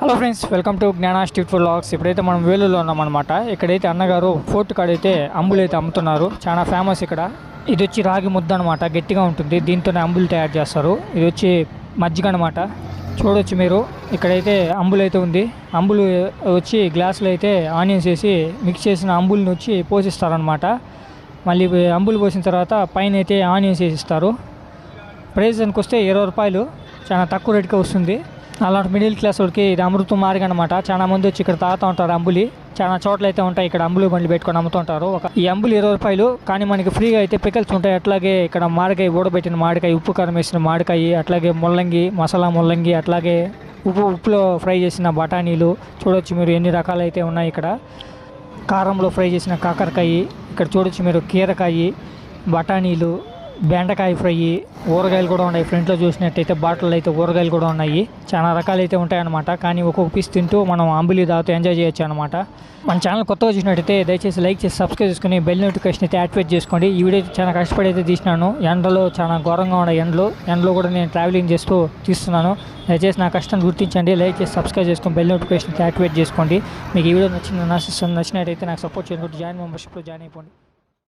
Hello friends welcome to Gnana street food logs. ఇప్పుడైతే మనం వేలూరులో ఉన్నామన్నమాట. ఇక్కడైతే అన్నగారు ఫోర్ట్ కాడైతే అంబులు అయితే అమ్ముతున్నారు. చాలా ఫేమస్ ఇక్కడ. ఇది వచ్చి రాగి ముద్ద అనమాట గట్టిగా ఉంటుంది. దీంతోనే అంబులు తయారు చేస్తారు. ఇది వచ్చి మజ్జిగ అనమాట చూడొచ్చు మీరు. ఇక్కడైతే అంబులు అయితే ఉంది. అంబులు వచ్చి గ్లాసులు అయితే ఆనియన్స్ వేసి మిక్స్ చేసిన అంబుల్ని వచ్చి పోషిస్తారనమాట మళ్ళీ అంబులు పోసిన తర్వాత పైన అయితే ఆనియన్స్ వేసిస్తారు. ప్రైస్ దానికి వస్తే ఇరవై రూపాయలు. చాలా తక్కువ రేటుకే వస్తుంది. అలాంటి మిడిల్ క్లాస్ వాడికి ఇది అమృత మార్గం అనమాట చాలా మంది వచ్చి ఇక్కడ తాగుతూ ఉంటారు అంబులి. చాలా చోట్ల అయితే ఉంటాయి ఇక్కడ అంబులు బండ్లు పెట్టుకొని అమ్ముతుంటారు ఒక ఈ అంబులు ఇరవై రూపాయలు కానీ మనకి ఫ్రీగా అయితే పికల్స్ ఉంటాయి. అట్లాగే ఇక్కడ మాడికాయ ఊడబెట్టిన మామిడికాయ ఉప్పు కారం వేసిన మాడికాయ అట్లాగే ముల్లంగి మసాలా ముల్లంగి అట్లాగే ఉప్పు ఉప్పులో ఫ్రై చేసిన బఠానీలు. చూడొచ్చు మీరు ఎన్ని రకాలైతే ఉన్నాయి ఇక్కడ. కారంలో ఫ్రై చేసిన కాకరకాయ ఇక్కడ చూడొచ్చు మీరు కీరకాయ బఠానీలు బెండకాయ ఫ్రై ఊరగాయలు కూడా ఉన్నాయి. ఫ్రంట్లో చూసినట్టయితే బాటిల్ అయితే ఊరగాయలు కూడా ఉన్నాయి. చాలా రకాలు అయితే ఉంటాయన్నమాట. కానీ ఒక్కొక్క పీస్ తింటూ మనం అంబులి దాతో ఎంజాయ్ చేయొచ్చు అనమాట మన ఛానల్ కొత్తగా చూసినట్టయితే దయచేసి లైక్ చేసి సబ్స్క్రైబ్ చేసుకుని బెల్ నోటిఫికేషన్ అయితే యాక్టివేట్ చేసుకోండి. ఈ వీడియో చాలా కష్టపడి అయితే తీసినాను. ఎండలో చాలా ఘోరంగా ఉన్నాయి ఎండలు ఎండలో కూడా నేను ట్రావెలింగ్ చేస్తూ తీస్తున్నాను. దయచేసి నా కష్టం గుర్తించండి. లైక్ చేసి సబ్స్క్రైబ్ చేసుకుని బెల్ నోటిఫికేషన్ యాక్టివేట్ చేసుకోండి. మీకు ఈ వీడియో నచ్చింది నచ్చినట్టయితే నాకు సపోర్ట్ చేయండి. జాయిన్ మెంబర్షిప్లో జాయిన్ అయిపోండి.